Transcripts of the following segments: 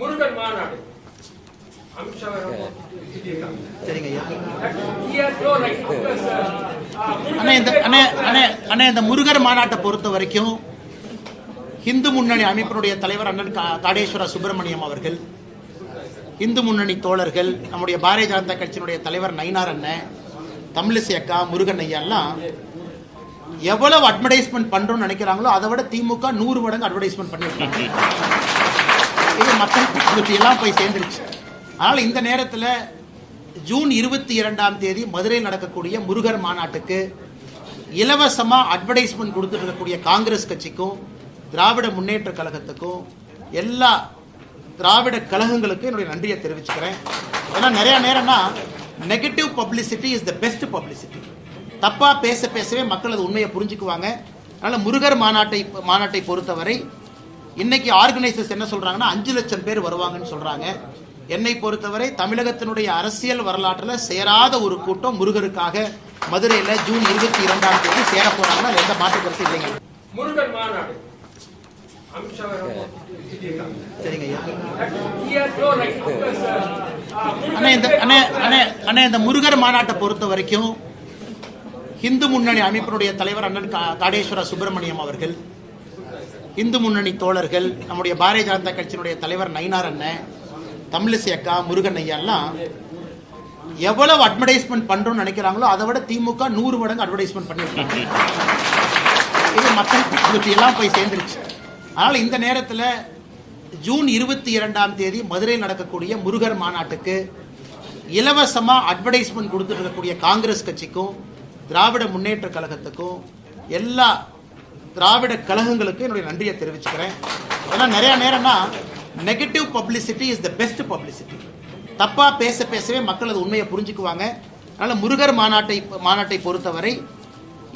முருகன் மாநாடு. அமித்ஷா சரிங்க ஐயா அண்ணே அண்ணே இந்த அண்ணே அண்ணே அண்ணே இந்த முருகர் மாநாட்டை பொறுத்த வரைக்கும் இந்து முன்னணி அமைப்பினுடைய தலைவர் அண்ணன் காடேஸ்வர சுப்பிரமணியம் அவர்கள் இந்து முன்னணி தோழர்கள் நம்முடைய பாரதிய ஜனதா கட்சியினுடைய தலைவர் நயினார் அண்ணன் தமிழிசை அக்கா முருகன் ஐயா எல்லாம் எவ்வளவு அட்வர்டைஸ்மெண்ட் பண்றோம்னு நினைக்கிறாங்களோ அதை விட திமுக நூறு மடங்கு அட்வர்டைஸ்மெண்ட் பண்ணிருக்காங்க இது மக்கள் எல்லாம் போய் சேர்ந்துருச்சு. அதனால் இந்த நேரத்தில் ஜூன் இருபத்தி இரண்டாம் தேதி மதுரையில் நடக்கக்கூடிய முருகர் மாநாட்டுக்கு இலவசமாக அட்வர்டைஸ்மெண்ட் கொடுத்துட்டு இருக்கக்கூடிய காங்கிரஸ் கட்சிக்கும் திராவிட முன்னேற்ற கழகத்துக்கும் எல்லா திராவிட கழகங்களுக்கும் என்னுடைய நன்றியை தெரிவிச்சுக்கிறேன். ஏன்னா நிறையா நேரம்னா negative publicity is the best publicity தப்பாக பேச பேசவே மக்கள் அது உண்மையை புரிஞ்சுக்குவாங்க. அதனால் முருகர் மாநாட்டை மாநாட்டை பொறுத்தவரை இன்னைக்கு ஆர்கனைசர்ஸ் என்ன சொல்றாங்கன்னா அஞ்சு லட்சம் பேர் வருவாங்கன்னு சொல்றாங்க. என்னை பொறுத்தவரை தமிழகத்தினுடைய அரசியல் வரலாற்றில் சேராத ஒரு கூட்டம் முருகருக்காக மதுரையில் ஜூன் இருபத்தி இரண்டாம் தேதி சேர போறாங்கன்னா எந்த மாற்று கருத்து இல்லைங்க. முருகன் மாநாடு. சரிங்க ஐயா. அண்ணே இந்த முருகர் மாநாட்டை பொறுத்த வரைக்கும் இந்து முன்னணி அமைப்பினுடைய தலைவர் அண்ணன் காடேஸ்வர சுப்பிரமணியம் அவர்கள் இந்து முன்னணி தோழர்கள் நம்முடைய பாரதிய ஜனதா கட்சியினுடைய தலைவர் நயினார் அண்ணன் தமிழிசை அக்கா முருகன் ஐயா எவ்வளவு அட்வர்டைஸ்மெண்ட் பண்றோம்னு நினைக்கிறாங்களோ அதை விட திமுக நூறு மடங்கு அட்வர்டைஸ்மெண்ட் பண்ணிருக்காங்க இது மக்கள் எல்லாம் போய் சேர்ந்துருச்சு. அதனால இந்த நேரத்தில் ஜூன் இருபத்தி இரண்டாம் தேதி மதுரையில் நடக்கக்கூடிய முருகர் மாநாட்டுக்கு இலவசமாக அட்வர்டைஸ்மெண்ட் கொடுத்துட்டு இருக்கக்கூடிய காங்கிரஸ் கட்சிக்கும் திராவிட முன்னேற்ற கழகத்துக்கும் எல்லா திராவிட கழகங்களுக்கு என்னுடைய நன்றியை தெரிவிச்சுக்கிறேன். ஏன்னா நிறைய நேரம்னா negative publicity is the best publicity தப்பாக பேச பேசவே மக்கள் அது உண்மையை புரிஞ்சுக்குவாங்க. அதனால் முருகர் மாநாட்டை மாநாட்டை பொறுத்தவரை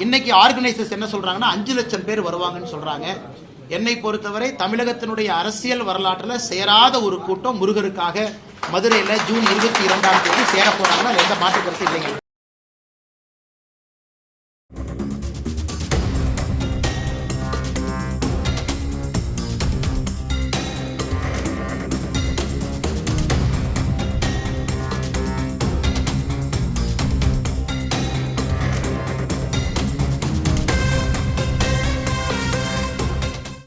இன்னைக்கு ஆர்கனைசர்ஸ் என்ன சொல்கிறாங்கன்னா அஞ்சு லட்சம் பேர் வருவாங்கன்னு சொல்கிறாங்க என்னை பொறுத்தவரை தமிழகத்தினுடைய அரசியல் வரலாற்றில் சேராத ஒரு கூட்டம் முருகருக்காக மதுரையில் ஜூன் இருபத்தி இரண்டாம் தேதி சேர போறாங்கன்னா எந்த மாற்று இல்லைங்க.